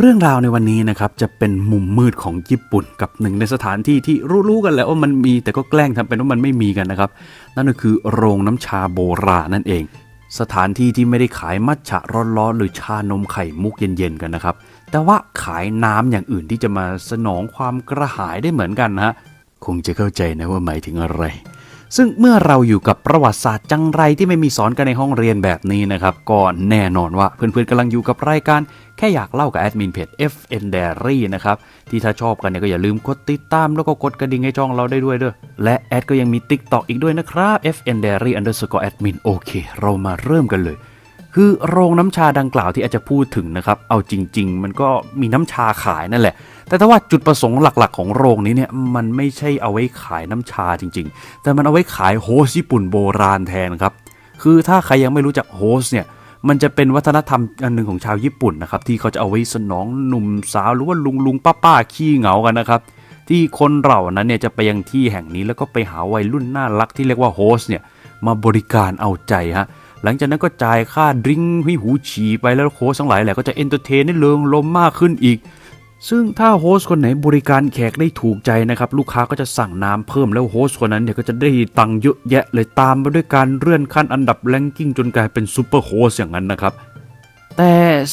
เรื่องราวในวันนี้นะครับจะเป็นมุมมืดของญี่ปุ่นกับหนึ่งในสถานที่ที่รู้ๆกันแล้วว่ามันมีแต่ก็แกล้งทำเป็นว่ามันไม่มีกันนะครับ นั่นก็คือโรงน้ำชาโบราณนั่นเอง สถานที่ที่ไม่ได้ขายมัทฉะร้อนๆหรือชานมไข่มุกเย็นๆกันนะครับ แต่ว่าขายน้ำอย่างอื่นที่จะมาสนองความกระหายได้เหมือนกันนะฮะคงจะเข้าใจนะว่าหมายถึงอะไร ซึ่งเมื่อเราอยู่กับประวัติศาสตร์จังไรที่ไม่มีสอนกันในห้องเรียนแบบนี้นะครับก็แน่นอนว่าเพื่อนๆกำลังอยู่กับรายการแค่อยากเล่ากับแอดมินเพจ FN Diary นะครับ ที่ถ้าชอบกันเนี่ยก็อย่าลืมกดติดตามแล้วก็กดกระดิ่งให้ช่องเราได้ด้วยเด้อและแอดก็ยังมี TikTok อีกด้วยนะครับ FN Diary underscore admin โอเค เรามาเริ่มกันเลย คือโรงน้ำชาดังกล่าวที่อาจจะพูดถึงนะครับ เอาจริง ๆ มันก็มีน้ำชาขายนั่นแหละ แต่ถ้าว่าจุดประสงค์หลักๆ ของโรงนี้เนี่ยมันไม่ใช่เอาไว้ขายน้ำชาจริง ๆ แต่มันเอาไว้ขายโฮสญี่ปุ่นโบราณแทนครับ คือถ้าใครยังไม่รู้จักโฮสเนี่ยมันจะเป็นวัฒนธรรมอันหนึ่งของชาวญี่ปุ่นนะครับที่เขาจะเอาไว้สนองหนุ่มสาวหรือว่าลุงลุงป้าป้าขี้เหงากันนะครับที่คนเรานั้นเนี่ยจะไปยังที่แห่งนี้แล้วก็ไปหาวัยรุ่นน่ารักที่เรียกว่าโฮสเนี่ยมาบริการเอาใจฮะหลังจากนั้นก็จ่ายค่าดริงก์ให้หูฉี่ไปแล้วโฮสทั้งหลายแหละก็จะเอนเตอร์เทนให้เริงลมมากขึ้นอีก ซึ่งถ้าโฮสต์คนไหนบริการแขกได้ถูกใจนะครับ ลูกค้าก็จะสั่งน้ำเพิ่มแล้วโฮสต์คนนั้นเนี่ยก็จะได้ตังค์เยอะแยะเลยตามไปด้วยการเลื่อนขั้นอันดับแรงกิ้งจนกลายเป็นซูเปอร์โฮสต์อย่างนั้นนะครับแต่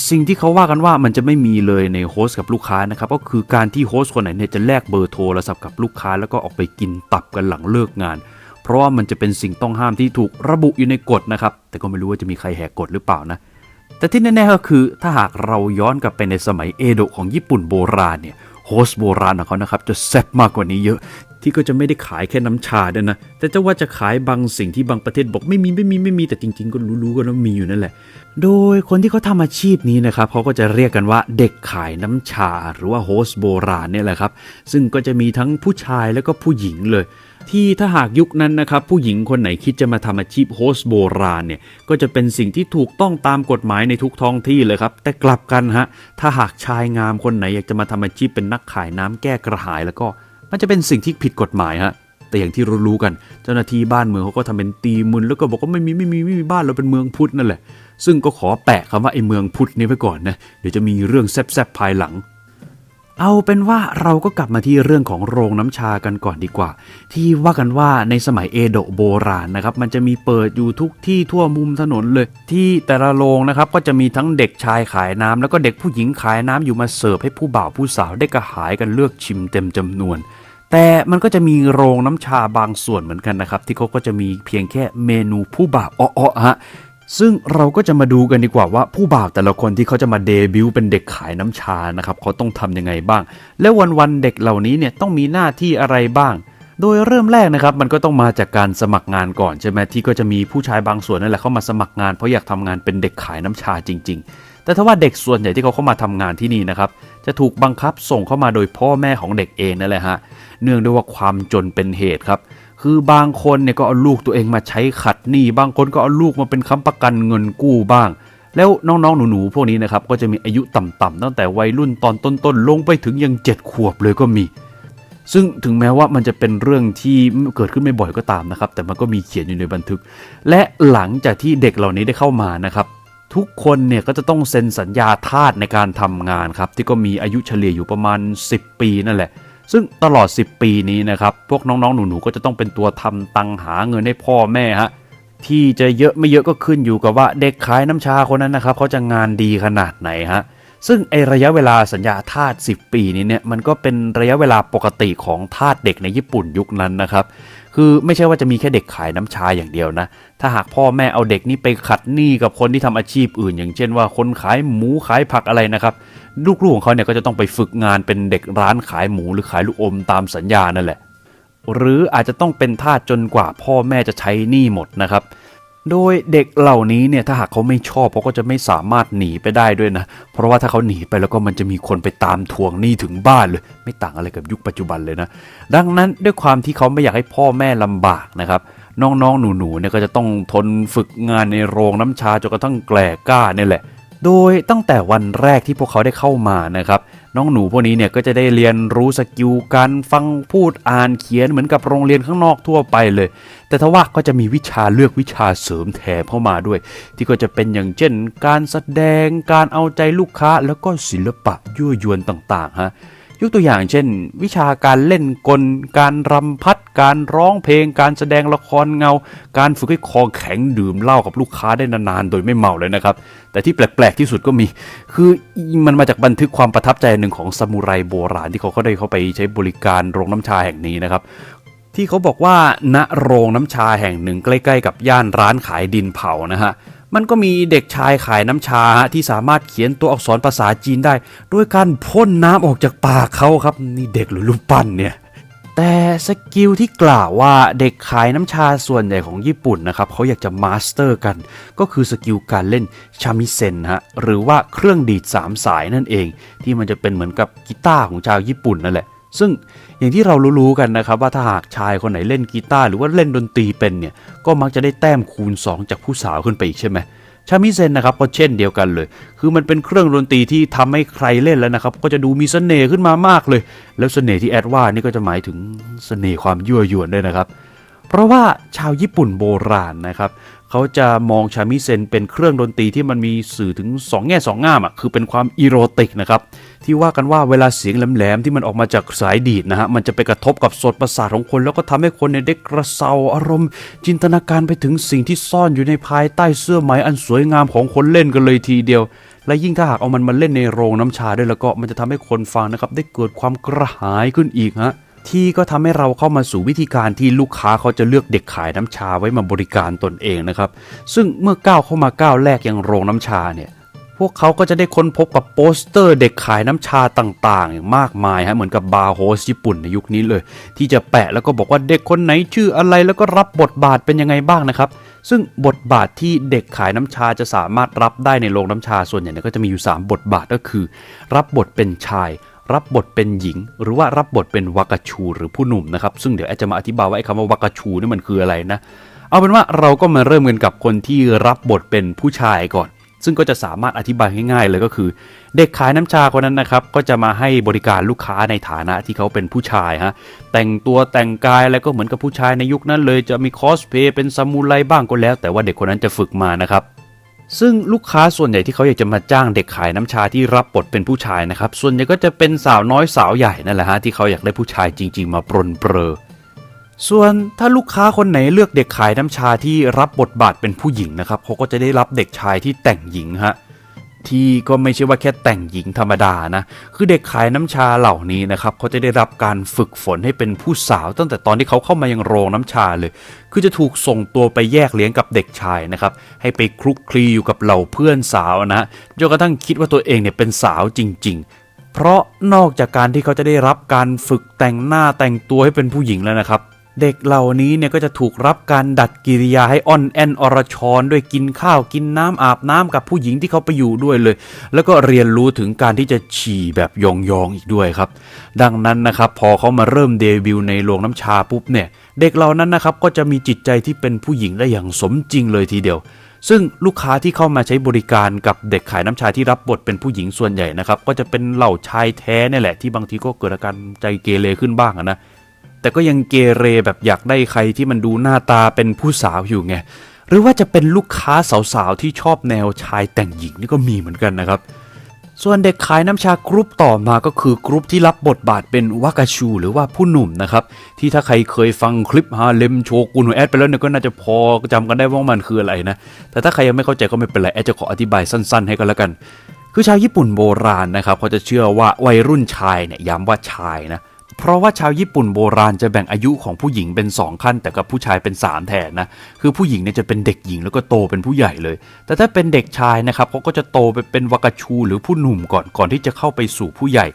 สิ่งที่เขาว่ากันว่ามันจะไม่มีเลยในโฮสต์กับลูกค้านะครับก็คือการที่โฮสต์คนไหนเนี่ยจะแลกเบอร์โทรศัพท์กับลูกค้าแล้วก็ออกไปกินตับกันหลังเลิกงาน เพราะว่ามันจะเป็นสิ่งต้องห้ามที่ถูกระบุอยู่ในกฎนะครับแต่ก็ไม่รู้ว่าจะมีใครแหกกฎหรือเปล่านะ แต่ที่แน่ๆก็คือถ้าหากเราย้อนกลับไปในสมัยเอโดะของญี่ปุ่นโบราณเนี่ยโฮสโบราณของเขานะครับจะแซ่บมากกว่านี้เยอะ ที่ก็จะไม่ได้ขายแค่น้ำชาด้วยนะ แต่จะว่าจะขายบางสิ่งที่บางประเทศบอกไม่มีไม่มีไม่มีแต่จริง ๆ ก็รู้ๆกันว่ามีอยู่นั่นแหละ โดยคนที่เขาทำอาชีพนี้นะครับเขาก็จะเรียกกันว่าเด็กขายน้ำชาหรือว่าโฮสโบราณเนี่ยแหละครับซึ่งก็จะมีทั้งผู้ชายแล้วก็ผู้หญิงเลย ที่ถ้าหากยุคนั้นนะครับ ผู้หญิงคนไหนคิดจะมาทำอาชีพโฮสต์โบราณเนี่ยก็จะเป็นสิ่งที่ถูกต้องตามกฎหมายในทุกท้องที่เลยครับ แต่กลับกันฮะถ้าหากชายงามคนไหนอยากจะมาทำอาชีพเป็นนักขายน้ำแก้กระหาย แล้วก็มันจะเป็นสิ่งที่ผิดกฎหมายฮะแต่อย่างที่รู้ๆกัน เจ้าหน้าที่บ้านเมืองเขาก็ทำเป็นตีมึนแล้วก็บอกว่าไม่มีไม่มีไม่มีบ้านเราเป็นเมืองพุทธนั่นแหละ ซึ่งก็ขอแปะคำว่าไอ้เมืองพุทธนี้ไว้ก่อนนะเดี๋ยวจะมีเรื่องแซบๆภายหลัง เอาเป็นว่าเราก็กลับมาที่เรื่องของโรงน้ำชากันก่อนดีกว่า ที่ว่ากันว่าในสมัยเอโดะโบราณนะครับ มันจะมีเปิดอยู่ทุกที่ทั่วมุมถนนเลย ที่แต่ละโรงนะครับก็จะมีทั้งเด็กชายขายน้ำแล้วก็เด็กผู้หญิงขายน้ำอยู่มาเสิร์ฟให้ผู้บ่าวผู้สาวได้กระหายกันเลือกชิมเต็มจำนวน แต่มันก็จะมีโรงน้ำชาบางส่วนเหมือนกันนะครับ ที่เขาก็จะมีเพียงแค่เมนูผู้บ่าวอ้อๆฮะ ซึ่งเราก็จะมาดูกันดีกว่าว่าผู้บ่าวแต่ละคนที่เขาจะมาเดบิวต์เป็นเด็กขายน้ำชานะครับเขาต้องทำยังไงบ้าง และวันๆเด็กเหล่านี้เนี่ยต้องมีหน้าที่อะไรบ้าง โดยเริ่มแรกนะครับมันก็ต้องมาจากการสมัครงานก่อนใช่ไหมที่ก็จะมีผู้ชายบางส่วนนั่นแหละเข้ามาสมัครงานเพราะอยากทำงานเป็นเด็กขายน้ำชาจริง ๆ แต่ถ้าว่าเด็กส่วนใหญ่ที่เขาเข้ามาทำงานที่นี่นะครับจะถูกบังคับส่งเข้ามาโดยพ่อแม่ของเด็กเองนั่นแหละฮะเนื่องด้วยว่าความจนเป็นเหตุครับ คือบางคนเนี่ยก็เอาลูกตัวเองมาใช้ขัดหนี้ บางคนก็เอาลูกมาเป็นค้ำประกันเงินกู้บ้าง แล้วน้องๆ หนูๆ พวกนี้นะครับ ก็จะมีอายุต่ำๆตั้งแต่วัยรุ่นตอนต้นๆ ลงไปถึงยังเจ็ดขวบเลยก็มี ซึ่งถึงแม้ว่ามันจะเป็นเรื่องที่เกิดขึ้นไม่บ่อยก็ตามนะครับ แต่มันก็มีเขียนอยู่ในบันทึก และหลังจากที่เด็กเหล่านี้ได้เข้ามานะครับทุกคนเนี่ยก็จะต้องเซ็นสัญญาทาสในการทำงานครับ ที่ก็มีอายุเฉลี่ยอยู่ประมาณ 10 ปีนั่นแหละ ซึ่งตลอด 10 ปีนี้นะครับ พวกน้องๆ หนูๆ ก็จะต้องเป็นตัวทำตังหาเงินให้พ่อแม่ฮะ ที่จะเยอะไม่เยอะก็ขึ้นอยู่กับว่าเด็กขายน้ำชาคนนั้นนะครับเขาจะงานดีขนาดไหนฮะ ซึ่งไอระยะเวลาสัญญาทาส10 ปีนี้เนี่ยมันก็เป็นระยะเวลาปกติของทาสเด็กในญี่ปุ่นยุคนั้นนะครับ คือไม่ใช่ว่าจะมีแค่เด็กขายน้ำชาอย่างเดียวนะ ถ้าหากพ่อแม่เอาเด็กนี้ไปขัดหนี้กับคนที่ทำอาชีพอื่น อย่างเช่นว่าคนขายหมูขายผักอะไรนะครับ ลูกๆของเขาเนี่ยก็จะต้องไปฝึกงานเป็นเด็กร้านขายหมูหรือขายลูกอมตามสัญญานั่นแหละ หรืออาจจะต้องเป็นทาสจนกว่าพ่อแม่จะใช้หนี้หมดนะครับ โดยเด็กเหล่านี้เนี่ยถ้าหากเขาไม่ชอบเขาก็จะไม่สามารถหนีไปได้ด้วยนะ เพราะว่าถ้าเขาหนีไปแล้วก็มันจะมีคนไปตามทวงหนี้ถึงบ้านเลย ไม่ต่างอะไรกับยุคปัจจุบันเลยนะ ดังนั้นด้วยความที่เขาไม่อยากให้พ่อแม่ลำบากนะครับน้องๆ หนูๆเนี่ยก็จะต้องทนฝึกงานในโรงน้ำชาจนกระทั่งแกล่กล้าเนี่ยแหละ โดยตั้งแต่วันแรกที่พวกเขาได้เข้ามานะครับ น้องหนูพวกนี้เนี่ยก็จะได้เรียนรู้สกิลการฟังพูดอ่านเขียนเหมือนกับโรงเรียนข้างนอกทั่วไปเลย แต่ทว่าก็จะมีวิชาเลือกวิชาเสริมแถมเข้ามาด้วย ที่ก็จะเป็นอย่างเช่น การแสดงการเอาใจลูกค้าแล้วก็ศิลปะยั่วยวนต่างๆฮะ ยกตัวอย่างเช่น วิชาการเล่นกล การรำพัด การร้องเพลง การแสดงละครเงา การฝึกให้คอแข็งดื่มเหล้ากับลูกค้าได้นานๆ โดยไม่เมาเลยนะครับ แต่ที่แปลกๆที่สุดก็มี คือมันมาจากบันทึกความประทับใจหนึ่งของซามูไรโบราณที่เขาเขาได้เข้าไปใช้บริการโรงน้ำชาแห่งนี้นะครับที่เขาบอกว่าณโรงน้ำชาแห่งหนึ่งใกล้ ๆ กับย่านร้านขายดินเผานะฮะ มันก็มีเด็กชายขายน้ำชาที่สามารถเขียนตัวอักษรภาษาจีนได้ ด้วยการพ่นน้ำออกจากปากเขาครับนี่เด็กหรือรูปปั้นเนี่ยแต่สกิลที่กล่าวว่าเด็กขายน้ำชาส่วนใหญ่ของญี่ปุ่นนะครับเขาอยากจะมาสเตอร์กัน ก็คือสกิลการเล่นชามิเซนฮะหรือว่าเครื่องดีดสามสายนั่นเอง ที่มันจะเป็นเหมือนกับกีตาร์ของชาวญี่ปุ่นนั่นแหละ ซึ่งอย่างที่เรารู้ๆกันนะครับว่าถ้าหากชายคนไหนเล่นกีตาร์หรือว่าเล่นดนตรีเป็นเนี่ยก็มักจะได้แต้มคูณ 2 จากผู้สาวขึ้นไปอีกใช่ไหมชามิเซนนะครับก็เช่นเดียวกันเลย คือมันเป็นเครื่องดนตรีที่ทำให้ใครเล่นแล้วนะครับ ก็จะดูมีเสน่ห์ขึ้นมามากเลย แล้วเสน่ห์ที่แอดว่านี่ก็จะหมายถึงเสน่ห์ความยั่วยวนด้วยนะครับ เพราะว่าชาวญี่ปุ่นโบราณนะครับ เขาจะมองชามิเซนเป็นเครื่องดนตรีที่มันมีสื่อถึง 2 แง่2ง่ามอะคือเป็นความอีโรติกนะครับที่ว่ากันว่าเวลาเสียงแหลมๆที่มันออกมาจากสายดีดนะฮะมันจะไปกระทบกับสดประสาทของคน แล้วก็ทำให้คนเนี่ยได้กระเซาอารมณ์ จินตนาการไปถึงสิ่งที่ซ่อนอยู่ในภายใต้เสื้อไหมอันสวยงามของคนเล่นกันเลยทีเดียว และยิ่งถ้าหากเอามันมาเล่นในโรงน้ำชาด้วยแล้วก็มันจะทำให้คนฟังนะครับได้เกิดความกระหายขึ้นอีกฮะ ที่ก็ทำให้เราเข้ามาสู่วิธีการที่ลูกค้าเขาจะเลือกเด็กขายน้ำชาไว้มาบริการตนเองนะครับ ซึ่งเมื่อก้าวเข้ามาก้าวแรกยังโรงน้ำชาเนี่ยพวกเขาก็จะได้ค้นพบกับโปสเตอร์เด็กขายน้ำชาต่างๆอย่างมากมายฮะเหมือนกับบาร์โฮสญี่ปุ่นในยุคนี้เลย ที่จะแปะแล้วก็บอกว่าเด็กคนไหนชื่ออะไรแล้วก็รับบทบาทเป็นยังไงบ้างนะครับ ซึ่งบทบาทที่เด็กขายน้ำชาจะสามารถรับได้ในโรงน้ำชาส่วนใหญ่เนี่ยก็จะมีอยู่ 3 บทบาทก็คือ รับบทเป็นชาย รับบทเป็นหญิง หรือว่ารับบทเป็นวากาชู หรือผู้หนุ่มนะครับ ซึ่งเดี๋ยวแอดจะมาอธิบายว่าไอ้คำว่าวากาชูนี่มันคืออะไรนะ เอาเป็นว่าเราก็มาเริ่มกันกับคนที่รับบทเป็นผู้ชายก่อน ซึ่งก็จะสามารถอธิบายง่ายๆเลยก็คือ เด็กขายน้ำชาคนนั้นนะครับ ก็จะมาให้บริการลูกค้าในฐานะที่เขาเป็นผู้ชายฮะแต่งตัวแต่งกายแล้วก็เหมือนกับผู้ชายในยุคนั้นเลยจะมีคอสเพย์เป็นซามูไรบ้างก็แล้ว แต่ว่าเด็กคนนั้นจะฝึกมานะครับ ซึ่งลูกค้าส่วนใหญ่ที่เขาอยากจะมาจ้างเด็กขายน้ำชาที่รับบทเป็นผู้ชายนะครับ ส่วนใหญ่ก็จะเป็นสาวน้อยสาวใหญ่นั่นแหละฮะที่เขาอยากได้ผู้ชายจริง ๆ มาปรนเปรอ ส่วนถ้าลูกค้าคนไหนเลือกเด็กขายน้ำชาที่รับบทบาทเป็นผู้หญิงนะครับเขาก็จะได้รับเด็กชายที่แต่งหญิงฮะ ที่ก็ไม่ใช่ว่าแค่แต่งหญิงธรรมดานะ คือเด็กขายน้ำชาเหล่านี้นะครับเขาจะได้รับการฝึกฝนให้เป็นผู้สาว ตั้งแต่ตอนที่เขาเข้ามายังโรงน้ำชาเลย คือจะถูกส่งตัวไปแยกเลี้ยงกับเด็กชายนะครับ ให้ไปคลุกคลีอยู่กับเหล่าเพื่อนสาวนะจนกระทั่งคิดว่าตัวเองเนี่ยเป็นสาวจริง ๆ เพราะนอกจากการที่เขาจะได้รับการฝึกแต่งหน้าแต่งตัวให้เป็นผู้หญิงแล้วนะครับ เด็กเหล่านี้เนี่ยก็จะถูกรับการดัดกิริยาให้อ่อนแอนอรชรด้วยกินข้าวกินน้ำอาบน้ำกับผู้หญิงที่เขาไปอยู่ด้วยเลย แล้วก็เรียนรู้ถึงการที่จะฉี่แบบยองๆอีกด้วยครับ ดังนั้นนะครับพอเขามาเริ่มเดบิวต์ในโรงน้ำชาปุ๊บเนี่ย เด็กเหล่านั้นนะครับก็จะมีจิตใจที่เป็นผู้หญิงได้อย่างสมจริงเลยทีเดียวซึ่งลูกค้าที่เข้ามาใช้บริการกับเด็กขายน้ำชาที่รับบทเป็นผู้หญิงส่วนใหญ่นะครับ ก็จะเป็นเหล่าชายแท้เนี่ยแหละที่บางทีก็เกิดอาการใจเกเรขึ้นบ้างนะ แต่ก็ยังเกเรแบบอยากได้ใครที่มันดูหน้าตาเป็นผู้สาวอยู่ไง หรือว่าจะเป็นลูกค้าสาวๆที่ชอบแนวชายแต่งหญิงนี่ก็มีเหมือนกันนะครับ ส่วนเด็กขายน้ำชากรุ๊ปต่อมาก็คือกรุ๊ปที่รับบทบาทเป็นวากาชู หรือว่าผู้หนุ่มนะครับ ที่ถ้าใครเคยฟังคลิปฮาเลมโชกุนของแอดไปแล้วเนี่ยก็น่าจะพอจำกันได้ว่ามันคืออะไรนะ แต่ถ้าใครยังไม่เข้าใจก็ไม่เป็นไรแอดจะขออธิบายสั้น ๆ ให้กันแล้วกัน คือชาวญี่ปุ่นโบราณนะครับเขาจะเชื่อว่าวัยรุ่นชายเนี่ยย้ำว่าชายนะเเพราะว่าชาวญี่ปุ่นโบราณจะแบ่งอายุของผู้หญิงเป็น 2 ขั้น แต่กับผู้ชายเป็น 3 แทนนะ คือผู้หญิงเนี่ยจะเป็นเด็กหญิงแล้วก็โตเป็นผู้ใหญ่เลย แต่ถ้าเป็นเด็กชายนะครับเขาก็จะโตไปเป็นวากาชูหรือผู้หนุ่มก่อนก่อนที่จะเข้าไปสู่ผู้ใหญ่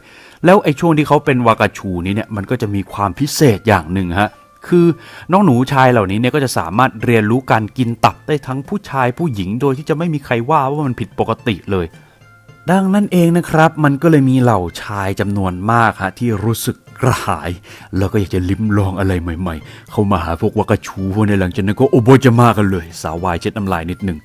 แล้วไอ้ช่วงที่เขาเป็นวากาชูนี้เนี่ยมันก็จะมีความพิเศษอย่างหนึ่งฮะคือน้องหนูชายเหล่านี้เนี่ยก็จะสามารถเรียนรู้การกินตับได้ทั้งผู้ชายผู้หญิงโดยที่จะไม่มีใครว่าว่ามันผิดปกติเลย ดังนั้นเองนะครับ มันก็เลยมีเหล่าชายจำนวนมากฮะที่รู้สึกกระหาย แล้วก็อยากจะลิ้มลองอะไรใหม่ ๆ เข้ามาหาพวกวากาชูพวกในหลังจากนั้นก็โอโบจะมากันเลย สาววายเช็ดน้ำลายนิดหนึ่ง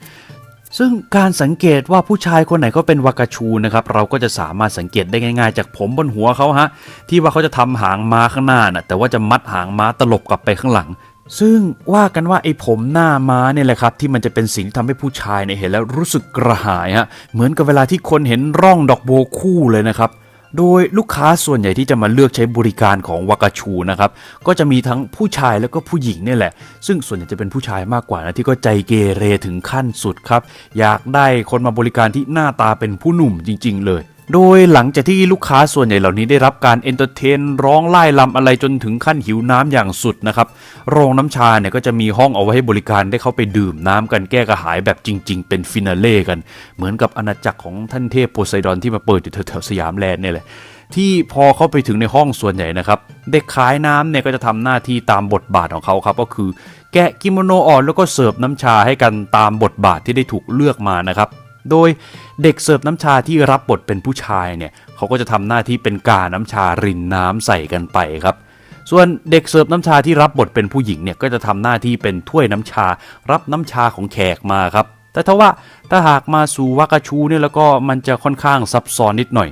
ซึ่งการสังเกตว่าผู้ชายคนไหนก็เป็นวากาชูนะครับ เราก็จะสามารถสังเกตได้ง่าย ๆ จากผมบนหัวเขาฮะที่ว่าเขาจะทำหางม้าข้างหน้าน่ะแต่ว่าจะมัดหางม้าตลบกลับไปข้างหลัง ซึ่งว่ากันว่าไอ้ผมหน้าม้าเนี่ยแหละครับ ที่มันจะเป็นสิ่งที่ทำให้ผู้ชายเนี่ยเห็นแล้วรู้สึกกระหายฮะเหมือนกับเวลาที่คนเห็นร่องดอกโบคู่เลยนะครับโดยลูกค้าส่วนใหญ่ที่จะมาเลือกใช้บริการของวากาชูนะครับก็จะมีทั้งผู้ชายแล้วก็ผู้หญิงเนี่ยแหละ ซึ่งส่วนใหญ่จะเป็นผู้ชายมากกว่านะที่ก็ใจเกเรถึงขั้นสุดครับ อยากได้คนมาบริการที่หน้าตาเป็นผู้หนุ่มจริง ๆ เลย โดยหลังจากที่ลูกค้าส่วนใหญ่เหล่านี้ได้รับการเอนเตอร์เทนร้องไล่ลำอะไรจนถึงขั้นหิวน้ำอย่างสุดนะครับ โรงน้ำชาเนี่ยก็จะมีห้องเอาไว้ให้บริการได้เข้าไปดื่มน้ำกันแก้กระหายแบบจริง ๆ เป็นฟินาเล่กัน เหมือนกับอาณาจักรของท่านเทพโพไซดอนที่มาเปิดอยู่แถวสยามแลนด์เนี่ยแหละที่พอเข้าไปถึงในห้องส่วนใหญ่นะครับ เด็กขายน้ำเนี่ยก็จะทำหน้าที่ตามบทบาทของเขาครับ ก็คือแกะกิโมโนออกแล้วก็เสิร์ฟน้ำชาให้กันตามบทบาทที่ได้ถูกเลือกมานะครับ โดยเด็กเสิร์ฟน้ำชาที่รับบทเป็นผู้ชายเนี่ยเขาก็จะทำหน้าที่เป็นกาน้ำชารินน้ำใส่กันไปครับส่วนเด็กเสิร์ฟน้ำชาที่รับบทเป็นผู้หญิงเนี่ยก็จะทำหน้าที่เป็นถ้วยน้ำชา รับน้ำชาของแขกมาครับ แต่ถ้าว่าถ้าหากมาสู่วากาชูเนี่ยแล้วก็มันจะค่อนข้างซับซ้อนนิดหน่อย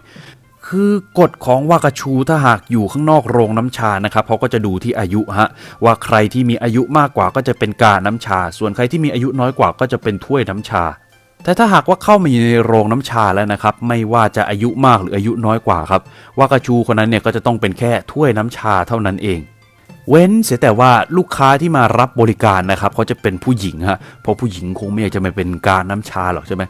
คือกฎของวากาชูถ้าหากอยู่ข้างนอกโรงน้ำชานะครับเขาก็จะดูที่อายุฮะว่าใครที่มีอายุมากกว่าก็จะเป็นกาน้ำชา ส่วนใครที่มีอายุน้อยกว่าก็จะเป็นถ้วยน้ำชา แต่ถ้าหากว่าเข้ามาอยู่ในโรงน้ำชาแล้วนะครับ ไม่ว่าจะอายุมากหรืออายุน้อยกว่าครับ วากาชูคนนั้นเนี่ยก็จะต้องเป็นแค่ถ้วยน้ำชาเท่านั้นเอง เว้นเสียแต่ว่าลูกค้าที่มารับบริการนะครับเขาจะเป็นผู้หญิงฮะเพราะผู้หญิงคงไม่อยากจะมาเป็นการน้ำชาหรอกใช่ไหม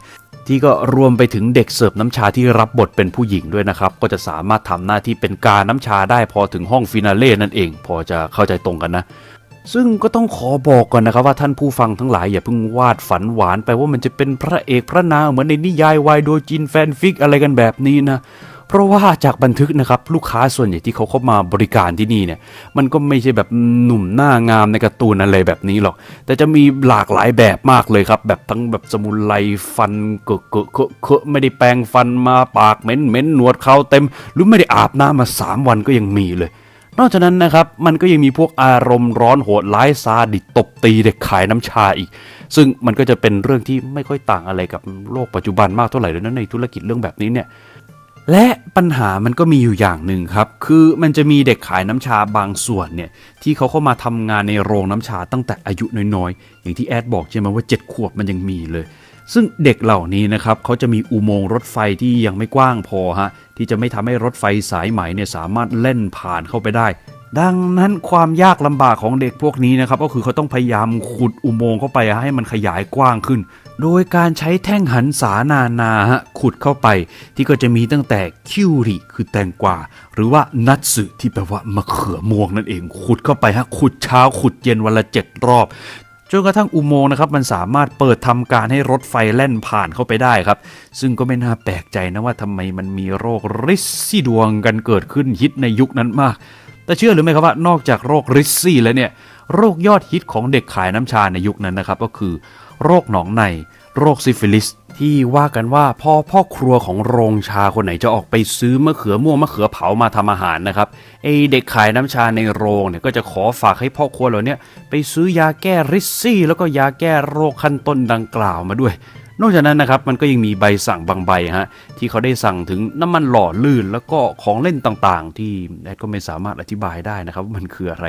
ที่ก็รวมไปถึงเด็กเสิร์ฟน้ำชาที่รับบทเป็นผู้หญิงด้วยนะครับ ก็จะสามารถทำหน้าที่เป็นการน้ำชาได้พอถึงห้องฟินาเล่นั่นเอง พอจะเข้าใจตรงกันนะ ซึ่งก็ต้องขอบอกก่อนนะครับว่าท่านผู้ฟังทั้งหลายอย่าเพิ่งวาดฝันหวานไปว่ามันจะเป็นพระเอกพระนางเหมือนในนิยายวายโดยจินแฟนฟิกอะไรกันแบบนี้นะเพราะว่าจากบันทึกนะครับลูกค้าส่วนใหญ่ที่เขาเข้ามาบริการที่นี่เนี่ยมันก็ไม่ใช่แบบหนุ่มหน้างามในการ์ตูนอะไรแบบนี้หรอก แต่จะมีหลากหลายแบบมากเลยครับ แบบทั้งแบบสมุนไพรฟันเกอะเกอะเคอะเคอะไม่ได้แปรงฟันมาปากเหม็นเหม็นหนวดเขาเต็ม หรือไม่ได้อาบน้ำมาสามวันก็ยังมีเลย นอกจากนั้นนะครับมันก็ยังมีพวกอารมณ์ร้อนโหดร้ายซาดิตบตีเด็กขายน้ำชาอีก ซึ่งมันก็จะเป็นเรื่องที่ไม่ค่อยต่างอะไรกับโลกปัจจุบันมากเท่าไหร่เลยนะในธุรกิจเรื่องแบบนี้เนี่ยและปัญหามันก็มีอยู่อย่างหนึ่งครับ คือมันจะมีเด็กขายน้ำชาบางส่วนเนี่ยที่เขาเข้ามาทำงานในโรงน้ำชาตั้งแต่อายุน้อยๆ อย่างที่แอดบอกใช่ไหมว่า 7 ขวบมันยังมีเลย ซึ่งเด็กเหล่านี้นะครับเขาจะมีอุโมงค์รถไฟที่ยังไม่กว้างพอฮะที่จะไม่ทำให้รถไฟสายไหมเนี่ยสามารถเล่นผ่านเข้าไปได้ ดังนั้นความยากลำบากของเด็กพวกนี้นะครับก็คือเขาต้องพยายามขุดอุโมงค์เข้าไปให้มันขยายกว้างขึ้น โดยการใช้แท่งหันษานานาฮะขุดเข้าไป ที่ก็จะมีตั้งแต่คิวริคือแตงกวาหรือว่านัตสึที่แปลว่ามะเขือม่วงนั่นเอง ขุดเข้าไปฮะขุดเช้าขุดเย็นวันละเจ็ดรอบ จนกระทั่งอุโมงค์นะครับมันสามารถเปิดทำการให้รถไฟแล่นผ่านเข้าไปได้ครับ ซึ่งก็ไม่น่าแปลกใจนะว่าทำไมมันมีโรคริสซี่ดวงกันเกิดขึ้นฮิตในยุคนั้นมาก แต่เชื่อหรือไม่ครับว่านอกจากโรคริสซี่แล้วเนี่ยโรคยอดฮิตของเด็กขายน้ำชาในยุคนั้นนะครับก็คือ โรคหนองใน โรคซิฟิลิส ที่ว่ากันว่าพ่อพ่อครัวของโรงชาคนไหนจะออกไปซื้อมะเขือม่วงมะเขือเผามาทำอาหารนะครับไอเด็กขายน้ำชาในโรงเนี่ยก็จะขอฝากให้พ่อครัวเหล่านี้ไปซื้อยาแก้ริซี่ แล้วก็ยาแก้โรคขั้นต้นดังกล่าวมาด้วยนอกจากนั้นนะครับมันก็ยังมีใบสั่งบางใบฮะที่เขาได้สั่งถึงน้ำมันหล่อลื่นแล้วก็ของเล่นต่างๆ ที่แอดก็ไม่สามารถอธิบายได้นะครับว่ามันคืออะไร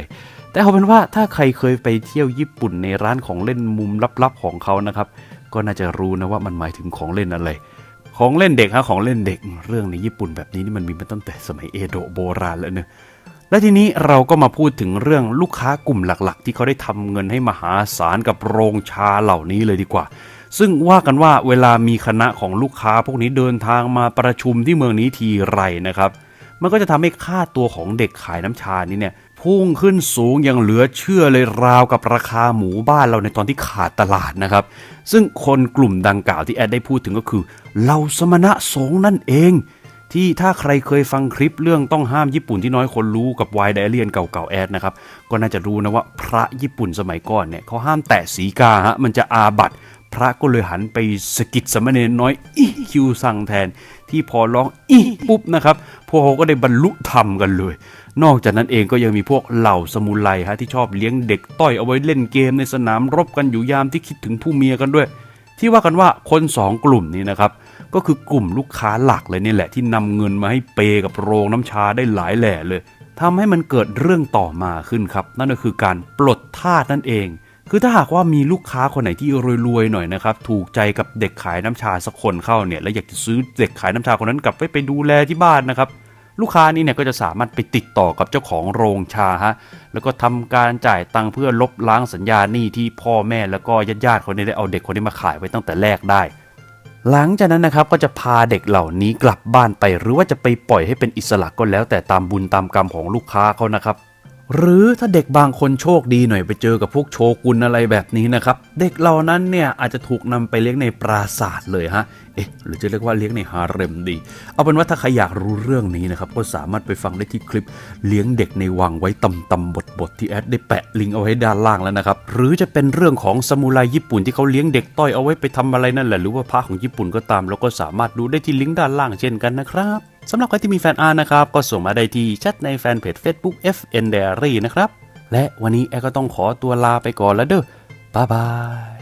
แต่เอาเป็นว่าถ้าใครเคยไปเที่ยวญี่ปุ่นในร้านของเล่นมุมลับๆของเขานะครับ ก็น่าจะรู้นะว่ามันหมายถึงของเล่นอะไร ของเล่นเด็กฮะของเล่นเด็ก เรื่องในญี่ปุ่นแบบนี้นี่มันมีมาตั้งแต่สมัยเอโดะโบราณแล้วเนอะและทีนี้เราก็มาพูดถึงเรื่องลูกค้ากลุ่มหลักๆ ที่เขาได้ทำเงินให้มหาศาลกับโรงชาเหล่านี้เลยดีกว่า ซึ่งว่ากันว่าเวลามีคณะของลูกค้าพวกนี้เดินทางมาประชุมที่เมืองนี้ทีไรนะครับ มันก็จะทำให้ค่าตัวของเด็กขายน้ำชานี่เนี่ย พุ่งขึ้นสูงอย่างเหลือเชื่อเลยราวกับราคาหมูบ้านเราในตอนที่ขาดตลาดนะครับ ซึ่งคนกลุ่มดังกล่าวที่แอดได้พูดถึงก็คือเหล่าสมณะสงฆ์นั่นเอง ที่ถ้าใครเคยฟังคลิปเรื่องต้องห้ามญี่ปุ่นที่น้อยคนรู้กับวายไดเลียนเก่าๆแอดนะครับ ก็น่าจะรู้นะว่าพระญี่ปุ่นสมัยก่อนเนี่ยเขาห้ามแตะสีกาฮะมันจะอาบัตพระก็เลยหันไปสะกิดสามเณรน้อยอีคิวสั่งแทน ที่พอร้องอีปุ๊บนะครับพวกเขาก็ได้บรรลุธรรมกันเลย นอกจากนั้นเองก็ยังมีพวกเหล่าสมุไรฮะที่ชอบเลี้ยงเด็กต้อยเอาไว้เล่นเกมในสนามรบกันอยู่ยามที่คิดถึงผู้เมียกันด้วย ที่ว่ากันว่าคนสองกลุ่มนี้นะครับก็คือกลุ่มลูกค้าหลักเลยนี่แหละที่นำเงินมาให้เปย์กับโรงน้ำชาได้หลายแหล่เลยทำให้มันเกิดเรื่องต่อมาขึ้นครับ นั่นก็คือการปลดทาสนั่นเอง คือถ้าหากว่ามีลูกค้าคนไหนที่รวยๆหน่อยนะครับถูกใจกับเด็กขายน้ำชาสักคนเข้าเนี่ยแล้วอยากจะซื้อเด็กขายน้ำชาคนนั้นกลับไปไปดูแลที่บ้านนะครับ ลูกค้านี้เนี่ยก็จะสามารถไปติดต่อกับเจ้าของโรงชาฮะแล้วก็ทำการจ่ายตังค์เพื่อลบล้างสัญญาหนี้ที่พ่อแม่แล้วก็ญาติๆคนนี้ได้เอาเด็กคนนี้มาขายไว้ตั้งแต่แรกได้ หลังจากนั้นนะครับก็จะพาเด็กเหล่านี้กลับบ้านไป หรือว่าจะไปปล่อยให้เป็นอิสระก็แล้ว แต่ตามบุญตามกรรมของลูกค้าเขานะครับหรือถ้าเด็กบางคนโชคดีหน่อยไปเจอกับพวกโชกุนอะไรแบบนี้นะครับ เด็กเหล่านั้นเนี่ยอาจจะถูกนำไปเลี้ยงในปราสาทเลยฮะ เอ๊ะหรือจะเรียกว่าเลี้ยงในฮาเร็มดี เอาเป็นว่าถ้าใครอยากรู้เรื่องนี้นะครับ ก็สามารถไปฟังได้ที่คลิปเลี้ยงเด็กในวังไว้ตำตำบทบทที่แอดได้แปะลิงก์เอาไว้ด้านล่างแล้วนะครับ หรือจะเป็นเรื่องของซามูไรญี่ปุ่นที่เขาเลี้ยงเด็กต้อยเอาไว้ไปทำอะไรนั่นแหละหรือว่าพระของญี่ปุ่นก็ตาม แล้วก็สามารถดูได้ที่ลิงก์ด้านล่างเช่นกันนะครับสำหรับใครที่มีแฟนอาร์นะครับ ก็ส่งมาได้ที่แชทในแฟนเพจ Facebook FN Diary นะครับ และวันนี้แอร์ก็ต้องขอตัวลาไปก่อนแล้วเด้อบ๊ายบาย